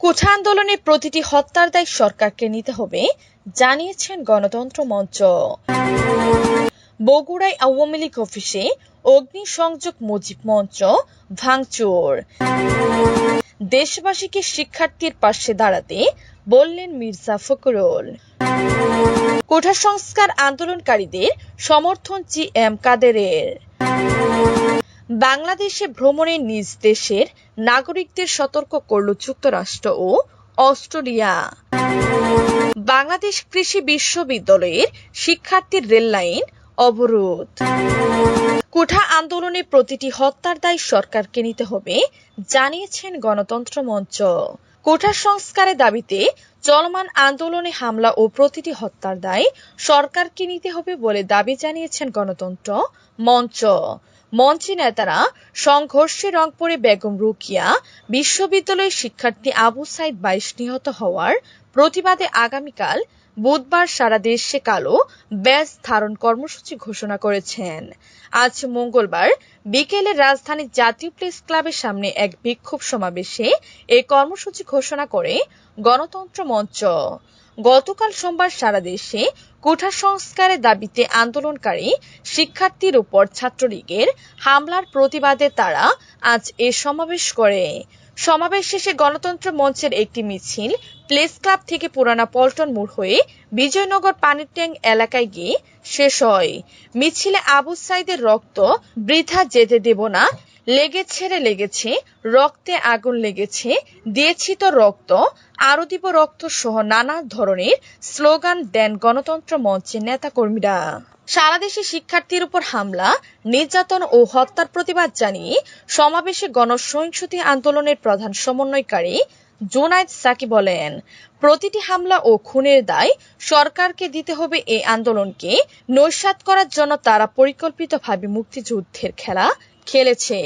কোঠা আন্দোলনে প্রতিটি হত্যার দায় সরকারকে নিতে হবে, জানিয়েছেন গণতন্ত্র মঞ্চ। বগুড়ায় আওয়ামী লীগ অফিসে অগ্নিসংযোগ মুজিব মঞ্চ ভাঙচুর। দেশবাসীকে শিক্ষার্থীর পাশে দাঁড়াতে বললেন মির্জা ফখরুল। কোঠা সংস্কার আন্দোলনকারীদের সমর্থন জি এম কাদেরের। বাংলাদেশে ভ্রমণে নিজ দেশের নাগরিকদের সতর্ক করল যুক্তরাষ্ট্র ও অস্ট্রেলিয়া। বাংলাদেশ কৃষি বিশ্ববিদ্যালয়ের শিক্ষার্থীর রেল লাইন অবরোধ। কোঠা আন্দোলনে প্রতিটি হত্যার দায় সরকারকে নিতে হবে, জানিয়েছেন গণতন্ত্র মঞ্চ। কোঠা সংস্কারের দাবিতে চলমান আন্দোলনে হামলা ও প্রতিটি হত্যার দায় সরকারকে নিতে হবে বলে দাবি জানিয়েছেন গণতন্ত্র মঞ্চ। মঞ্চে নেতারা সংঘর্ষে রংপুরে বেগম রুকিয়া বিশ্ববিদ্যালয়ের শিক্ষার্থী আবু সাইদ বাইশ নিহত হওয়ার প্রতিবাদে আগামীকাল বুধবার সারা দেশে কালো ব্যাস ধারণ কর্মসূচি ঘোষণা করেছেন। আজ মঙ্গলবার বিকেলে রাজধানীর জাতীয় প্রেস ক্লাবের সামনে এক বিক্ষোভ সমাবেশে এই কর্মসূচি ঘোষণা করে গণতন্ত্র মঞ্চ। গতকাল সোমবার সারা দেশে কোঠা সংস্কারের দাবিতে আন্দোলনকারী শিক্ষার্থীর উপর ছাত্রলীগের হামলার প্রতিবাদে তারা আজ এ সমাবেশ করে। সমাবেশ শেষে গণতন্ত্র মঞ্চের একটি মিছিল প্লেস ক্লাব থেকে পুরানা পল্টন মোড় হয়ে বিজয়নগর পানির ট্যাঙ্ক এলাকায় গিয়ে শেষ হয়। মিছিলে আবু সাইদের রক্ত, বৃথা যেতে দেব না লেগেছে রে লেগেছে, রক্তে আগুন লেগেছে, দিয়েছি তো রক্ত আরও দিব রক্ত সহ নানা ধরনের স্লোগান দেন গণতন্ত্র মঞ্চের নেতাকর্মীরা। সারা দেশে শিক্ষার্থীর উপর হামলা, নির্যাতন ও হত্যার প্রতিবাদ জানিয়ে সমাবেশে গণসহিংসতি আন্দোলনের প্রধান সমন্বয়কারী জোনায়েদ সাকি বলেন, প্রতিটি হামলা ও খুনের দায় সরকারকে দিতে হবে এই আন্দোলনকে নৈশাত করার জন্য তারা পরিকল্পিতভাবে মুক্তিযুদ্ধের খেলা খেলেছে।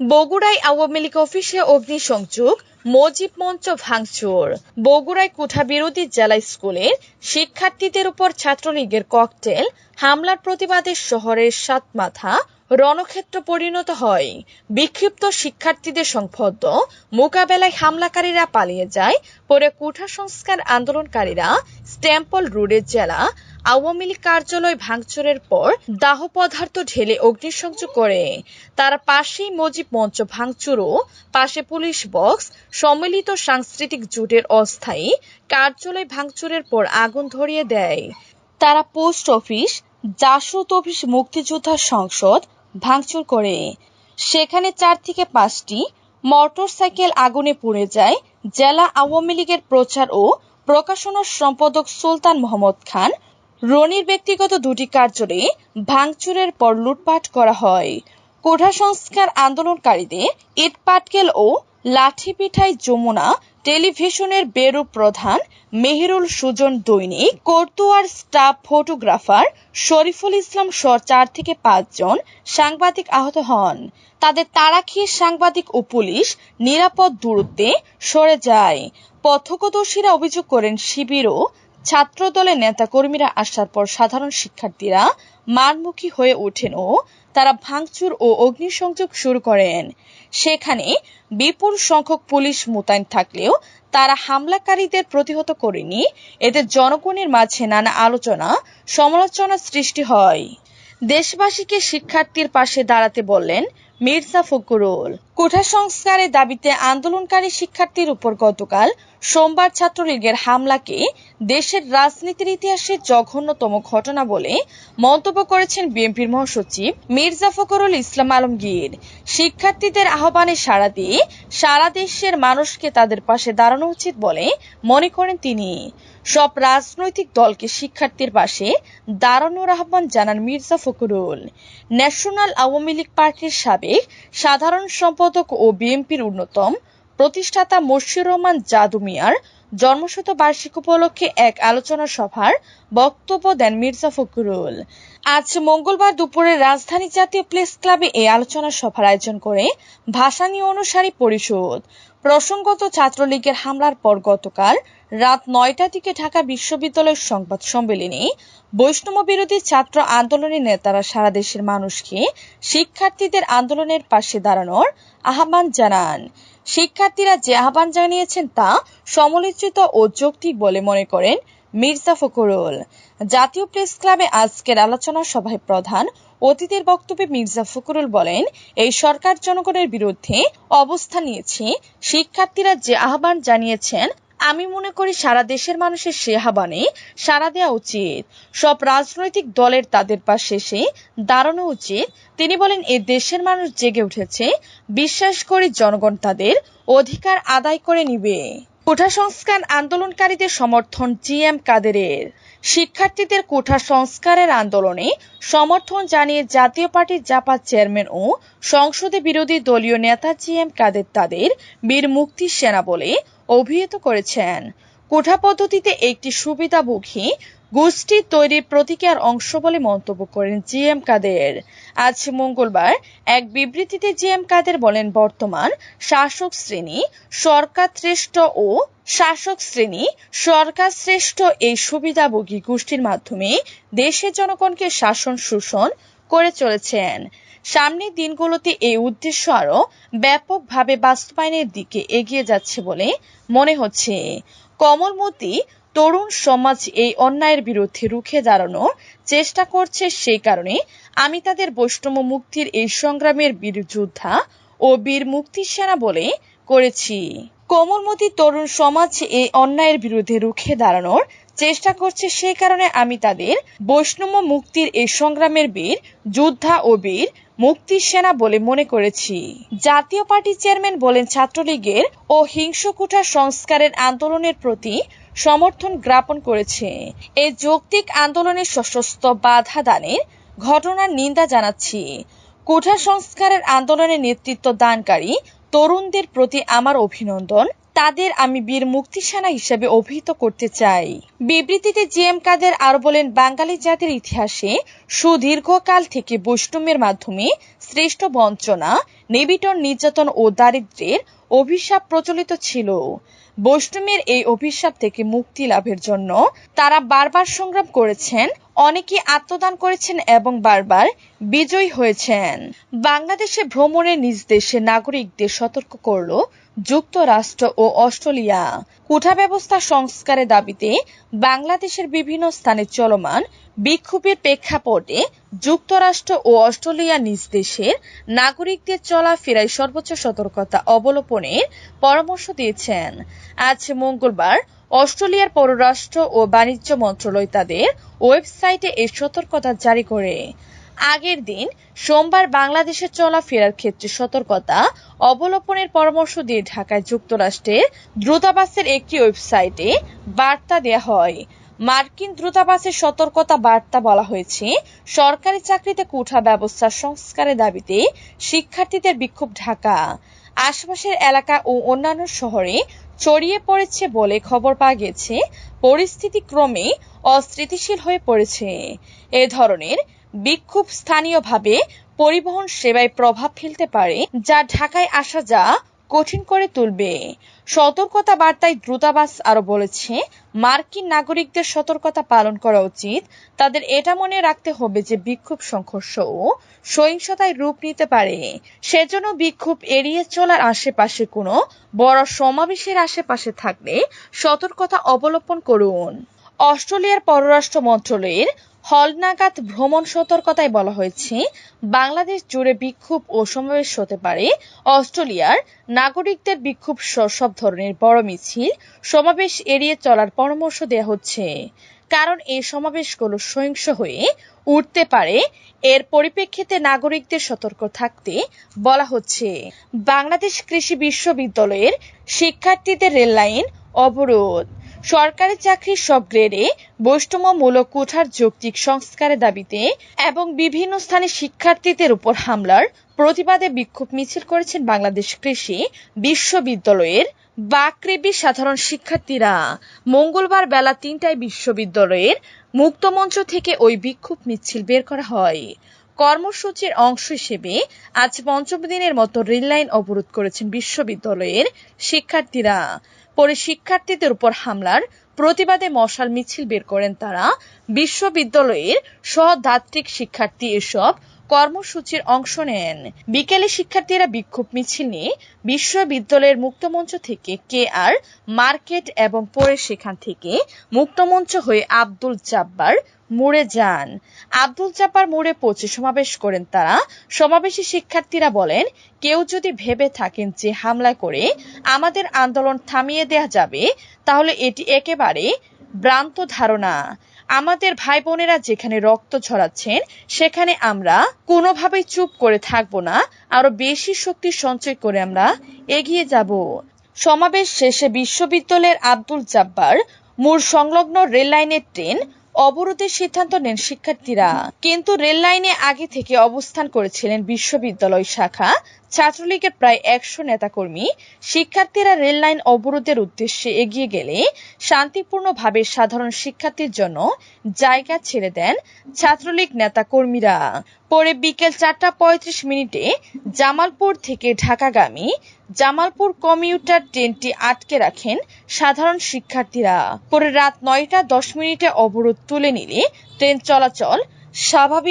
বগুড়ায় আওয়ামী লীগ অফিসে অগ্নিসংযোগ, মজিব মঞ্চ ভাঙচুর। বগুড়ায় কুঠা বিরোধী জেলা স্কুলের শিক্ষার্থীদের উপর ছাত্রলীগের ককটেল, হামলার প্রতিবাদে শহরের সাত মাথা রণক্ষেত্র পরিণত হয়। বিক্ষিপ্ত শিক্ষার্থীদের সংবদ্ধ মোকাবেলায় হামলাকারীরা পালিয়ে যায়, পরে কুঠা সংস্কার আন্দোলনকারীরা স্ট্যাম্পল রোডের জেলা আওয়ামী লীগ কার্যালয় ভাঙচুরের পর দাহ পদার্থ ঢেলে অগ্নিসংযোগ করে। তার পাশেই মজিব মঞ্চ ভাঙচুর ও পাশে পুলিশ বক্স, সম্মিলিত সাংস্কৃতিক জোটের অস্থায়ী কার্যালয় ভাঙচুরের পর আগুন ধরিয়ে দেয়। তারা পোস্ট অফিস, জাসদ অফিস মুক্তিযোদ্ধা সংসদ ভাঙচুর করে। সেখানে চার থেকে পাঁচটি মোটরসাইকেল আগুনে পুড়ে যায় জেলা আওয়ামী লীগের প্রচার ও প্রকাশনা সম্পাদক সুলতান মোহাম্মদ খান রনির ব্যক্তিগত দুটি কার্যালয়ে ভাঙচুরের পর লুটপাট করা হয়। কোঠা সংস্কার আন্দোলনকারীদের ইট পাটকেল ও লাঠি পিঠাই যমুনা টেলিভিশনের বেরু প্রধান মেহেরুল সুজন দৈনিক, কর্তুয়ার স্টাফ ফটোগ্রাফার শরীফুল ইসলাম সহ চার থেকে পাঁচজন সাংবাদিক আহত হন। তাদের তাড়া খেয়ে সাংবাদিক ও পুলিশ নিরাপদ দূরত্বে সরে যায়। প্রত্যক্ষদর্শীরা অভিযোগ করেন শিবির ও ছাত্রদলের নেতাকর্মীরা আসার পর সাধারণ শিক্ষার্থীরা মারমুখী হয়ে ওঠেন ও তারা ভাঙচুর ও অগ্নিসংযোগ শুরু করেন। সেখানে বিপুল সংখ্যক পুলিশ মোতায়েন থাকলেও তারা হামলাকারীদের প্রতিহত করেনি। এতে জনগণের মাঝে নানা আলোচনা সমালোচনা সৃষ্টি হয়। দেশবাসীকে শিক্ষার্থীর পাশে দাঁড়াতে বললেন মির্জা ফখরুল। কোঠা সংস্কারের দাবিতে আন্দোলনকারী শিক্ষার্থীর উপর গতকাল সোমবার ছাত্রলীগের হামলাকে দেশের রাজনীতির ইতিহাসে জঘন্যতম ঘটনা বলে মন্তব্য করেছেন বিএনপির মহাসচিব মির্জা ফখরুল ইসলাম আলমগীর। শিক্ষার্থীদের আহ্বানে সাড়া দিয়ে সারা দেশের মানুষকে তাদের পাশে দাঁড়ানো উচিত বলে মনে করেন তিনি। সব রাজনৈতিক দলকে শিক্ষার্থীর পাশে দাঁড়ানোর আহ্বান জানান মির্জা ফখরুল। ন্যাশনাল আওয়ামী লীগ পার্টির সাবেক সাধারণ সম্পাদক ও বিএনপির অন্যতম প্রতিষ্ঠাতা মশিউর রহমান জাদু মিয়ার জন্মশত বার্ষিক উপলক্ষে এক আলোচনা সভার বক্তব্য দেন মির্জা ফখরুল। আজ মঙ্গলবার দুপুরে রাজধানী জাতীয় প্রেস ক্লাবে এই আলোচনা সভার আয়োজন করে ভাসানী অনুসারী পরিষদ। প্রসঙ্গত ছাত্রলীগের হামলার পর গতকাল রাত নয়টার দিকে ঢাকা বিশ্ববিদ্যালয়ের সংবাদ সম্মেলনে বৈষ্ণব বিরোধী ছাত্র আন্দোলনের নেতারা সারা দেশের মানুষকে শিক্ষার্থীদের আন্দোলনের পাশে দাঁড়ানোর আহ্বান জানান। শিক্ষার্থীরা যে আহ্বান জানিয়েছেন তা সমালোচিত ও যৌক্তিক বলে মনে করেন মির্জা ফখরুল। জাতীয় প্রেস ক্লাবে আজকের আলোচনা সভায় প্রধান অতীতের বক্তব্যে মির্জা ফখরুল বলেন, এই সরকার জনগণের বিরুদ্ধে অবস্থান নিয়েছে। শিক্ষার্থীরা যে আহ্বান জানিয়েছেন আমি মনে করি সারা দেশের মানুষের সে আহ্বানে সাড়া দেওয়া উচিত। সব রাজনৈতিক দলের তাদের পাশে এসে দাঁড়ানো উচিত। তিনি বলেন, এ দেশের মানুষ জেগে উঠেছে। বিশ্বাস করি জনগণ তাদের অধিকার আদায় করে নিবে। কোঠা সংস্কার আন্দোলনকারীদের সমর্থন জি এম কাদেরের। শিক্ষার্থীদের কোঠা সংস্কারের আন্দোলনে সমর্থন জানিয়ে জাতীয় পার্টির জাপাত চেয়ারম্যান ও সংসদে বিরোধী দলীয় নেতা জি এম কাদের তাদের বীর মুক্তি সেনা বলে অভিহিত করেছেন। কোঠা পদ্ধতিতে একটি সুবিধাভোগী গোষ্ঠী তৈরির প্রতীকের অংশ বলে মন্তব্য করেন জি এম কাদের। আজ মঙ্গলবার এক বিবৃতিতে জি এম কাদের বলেন, বর্তমান শাসক শ্রেণি সরকার শ্রেষ্ঠ ও শাসক শ্রেণি সরকার শ্রেষ্ঠ এই সুবিধাভোগী গোষ্ঠীর মাধ্যমে দেশের জনগণকে শাসন শোষণ করে চলেছেন। সামনের দিনগুলোতে এই উদ্দেশ্য আরও ব্যাপকভাবে বাস্তবায়নের দিকে এগিয়ে যাচ্ছে বলে মনে হচ্ছে। কমলমতি তরুণ সমাজ এই অন্যায়ের বিরুদ্ধে রুখে দাঁড়ানোর চেষ্টা করছে সেই কারণে আমি তাদের বৈষ্ণব মুক্তির এই সংগ্রামের বীর যোদ্ধা ও বীর মুক্তি সেনা বলে করেছি। কোমলমতি তরুণ সমাজ এই অন্যায়ের বিরুদ্ধে রুখে দাঁড়ানোর চেষ্টা করছে সেই কারণে আমি তাদের বৈষ্ণব মুক্তির এই সংগ্রামের বীর, যোদ্ধা ও বীর মুক্তি সেনা বলে মনে করেছি। জাতীয় পার্টি চেয়ারম্যান বলেন, ছাত্রলীগের ও হিংসকুঠা সংস্কারের আন্দোলনের প্রতি সমর্থন জ্ঞাপন করেছে। এই যৌক্তিক আন্দোলনের সশস্ত্র বাধা দানের ঘটনার নিন্দা জানাচ্ছি। কোঠা সংস্কারের আন্দোলনে নেতৃত্ব দানকারী তরুণদের প্রতি আমার অভিনন্দন। তাদের আমি বীর মুক্তি সেনা হিসেবে অভিহিত করতে চাই। বিবৃতিতে জি এম কাদের আরও বলেন, বাঙালি জাতির ইতিহাসে সুদীর্ঘকাল থেকে বৈষ্ণবের মাধ্যমে শ্রেষ্ঠ বঞ্চনা নিবিটন নির্যাতন ও দারিদ্রের অভিশাপ প্রচলিত ছিল। বৈষ্ণবের এই অভিশাপ থেকে মুক্তি লাভের জন্য তারা বারবার সংগ্রাম করেছেন অনেকে আত্মদান করেছেন এবং বারবার বিজয়ী হয়েছেন। বাংলাদেশে ভ্রমণে নিজ দেশের নাগরিকদের সতর্ক করল যুক্তরাষ্ট্র ও অস্ট্রেলিয়া। কোঠা ব্যবস্থা সংস্কারের দাবিতে বাংলাদেশের বিভিন্ন স্থানে চলমান বিক্ষোভের প্রেক্ষাপটে যুক্তরাষ্ট্র ও অস্ট্রেলিয়া নিজ দেশের নাগরিকদের চলাফেরায় সর্বোচ্চ সতর্কতা অবলম্বনের পরামর্শ দিয়েছেন। আজ মঙ্গলবার অস্ট্রেলিয়ার পররাষ্ট্র ও বাণিজ্য মন্ত্রণালয় তাদের ওয়েবসাইটে এই সতর্কতা জারি করে। আগের দিন সোমবার বাংলাদেশে চলাফেরার ক্ষেত্রে সতর্কতা অবলম্বনের পরামর্শ দিয়ে ঢাকায় যুক্তরাষ্ট্রের দ্রুতাবাসের একটি ওয়েবসাইটে বার্তা দেয়া হয়। মার্কিন দূতাবাসের সতর্কতা বার্তা বলা হয়েছে, সরকারি চাকরিতে কোঠা ব্যবস্থা সংস্কারের দাবিতে শিক্ষার্থীদের বিক্ষোভ ঢাকা। আশপাশের এলাকা ও অন্যান্য শহরে ছড়িয়ে পড়েছে বলে খবর পাওয়া গেছে। পরিস্থিতি ক্রমে অস্থিতিশীল হয়ে পড়েছে। এ ধরনের বিক্ষোভ স্থানীয়ভাবে পরিবহন সেবায় প্রভাব ফেলতে পারে, যা ঢাকায় আসা যা কঠিন করে তুলবে। সতর্কতা বার্তায় দ্রুতাবাস আরও বলেছে, মার্কিন নাগরিকদের সতর্কতা পালন করা উচিত। তাদের এটা মনে রাখতে হবে যে বিক্ষোভ সংঘর্ষ ও সহিংসতায় রূপ নিতে পারে। সেজন্য বিক্ষোভ এড়িয়ে চলার আশেপাশে কোনো বড় সমাবেশের আশেপাশে থাকলে সতর্কতা অবলম্বন করুন। অস্ট্রেলিয়ার পররাষ্ট্র মন্ত্রণালয়ের হলনাগাদ ভ্রমণ সতর্কতায় বলা হয়েছে, বাংলাদেশ জুড়ে বিক্ষোভ ও সমাবেশ হতে পারে। অস্ট্রেলিয়ার নাগরিকদের বিক্ষোভ সব ধরনের বড় মিছিল, সমাবেশ এড়িয়ে চলার পরামর্শ দেওয়া হচ্ছে। কারণ এই সমাবেশগুলো সহিংস হয়ে উঠতে পারে। এর পরিপ্রেক্ষিতে নাগরিকদের সতর্ক থাকতে বলা হচ্ছে, বাংলাদেশ কৃষি বিশ্ববিদ্যালয়ের শিক্ষার্থীদের রেললাইন অবরোধ। সরকারি চাকরির সব গ্রেডে বৈষম্যমূলক কোঠার যৌক্তিক সংস্কারের দাবিতে এবং বিভিন্ন স্থানে শিক্ষার্থীদের উপর হামলার প্রতিবাদে বিক্ষোভ মিছিল করেছেন বাংলাদেশ কৃষি বিশ্ববিদ্যালয়ের বাকৃবি সাধারণ শিক্ষার্থীরা। মঙ্গলবার বেলা তিনটায় বিশ্ববিদ্যালয়ের মুক্তমঞ্চ থেকে ওই বিক্ষোভ মিছিল বের করা হয়। কর্মসূচির অংশ হিসেবে আজ পঞ্চম দিনের মতো রেল লাইন অবরোধ করেছেন বিশ্ববিদ্যালয়ের শিক্ষার্থীরা। পরে শিক্ষার্থীদের উপর হামলার প্রতিবাদে মশাল মিছিল বের করেন তারা। বিশ্ববিদ্যালয়ের সহধাত্রিক শিক্ষার্থী এসব কর্মসূচির অংশ নেন। বিকেলে শিক্ষার্থীরা বিক্ষোভ মিছিল নিয়ে বিশ্ববিদ্যালয়ের মুক্তমঞ্চ থেকে কে আর মার্কেট এবং পরে সেখান থেকে মুক্তমঞ্চ হয়ে আব্দুল জাব্বার মোড়ে যান। আব্দুল জাব্বার মোড়ে পৌঁছে সমাবেশ করেন তারা। সমাবেশে শিক্ষার্থীরা বলেন, কেউ যদি ভেবে থাকেন যে হামলা করে আমাদের আন্দোলন থামিয়ে দেয়া যাবে, তাহলে এটি একেবারে ভ্রান্ত ধারণা। আমাদের ভাই বোনেরা যেখানে রক্ত ছড়াচ্ছেন, সেখানে আমরা কোনোভাবেই চুপ করে থাকব না। আরও বেশি শক্তি সঞ্চয় করে আমরা এগিয়ে যাব। সমাবেশ শেষে বিশ্ববিদ্যালয়ের আব্দুল জাব্বার মোড় সংলগ্ন রেল লাইনের ট্রেন অবরোধের সিদ্ধান্ত নেন শিক্ষার্থীরা। কিন্তু রেল লাইনে আগে থেকে অবস্থান করেছিলেন বিশ্ববিদ্যালয় শাখা ছাত্রলীগের প্রায় একশো নেতাকর্মী, শিক্ষার্থীরা রেল লাইন অবরোধের উদ্দেশ্যে এগিয়ে গেলে শান্তিপূর্ণভাবে সাধারণ শিক্ষার্থীর জন্য জায়গা ছেড়ে দেন ছাত্রলীগ নেতাকর্মীরা। পরে বিকেল চারটা পঁয়ত্রিশ মিনিটে জামালপুর থেকে ঢাকাগামী জামালপুর কমিউটার ট্রেনটি আটকে রাখেন সাধারণ শিক্ষার্থীরা। পরে রাত নয়টা দশ মিনিটে অবরোধ তুলে নিলে ট্রেন চলাচল স্বাভাবিক